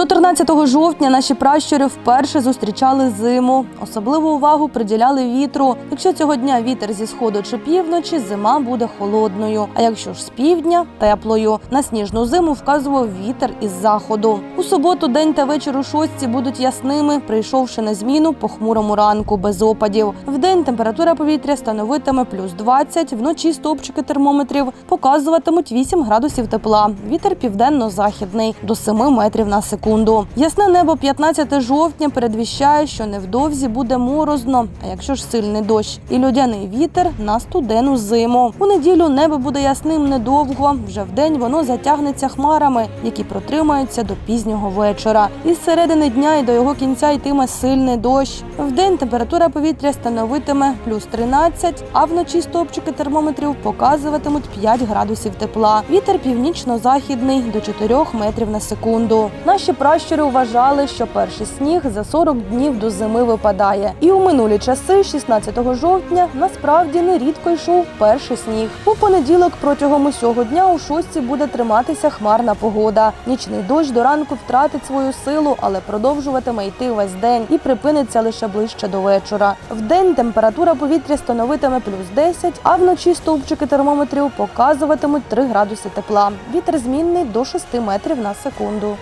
14 жовтня наші пращури вперше зустрічали зиму. Особливу увагу приділяли вітру. Якщо цього дня вітер зі сходу чи півночі, зима буде холодною. А якщо ж з півдня теплою. На сніжну зиму вказував вітер із заходу. У суботу день та вечір у шостці будуть ясними, прийшовши на зміну по хмурому ранку без опадів. Вдень температура повітря становитиме плюс 20, вночі стовпчики термометрів показуватимуть 8 градусів тепла. Вітер південно-західний до 7 метрів на секунду. Ясне небо 15 жовтня передвіщає, що невдовзі буде морозно. А якщо ж сильний дощ і льодяний вітер на студену зиму. У неділю небо буде ясним недовго. Вже вдень воно затягнеться хмарами, які протримаються до пізнього вечора. Із середини дня і до його кінця йтиме сильний дощ. Вдень температура повітря становитиме плюс 13, а вночі стовпчики термометрів показуватимуть 5 градусів тепла. Вітер північно-західний до 4 метрів на секунду. Наші пращури вважали, що перший сніг за 40 днів до зими випадає. І у минулі часи, 16 жовтня, насправді нерідко йшов перший сніг. У понеділок протягом усього дня у шостці буде триматися хмарна погода. Нічний дощ до ранку втратить свою силу, але продовжуватиме йти весь день і припиниться лише ближче до вечора. Вдень температура повітря становитиме плюс 10, а вночі стовпчики термометрів показуватимуть 3 градуси тепла. Вітер змінний до 6 метрів на секунду.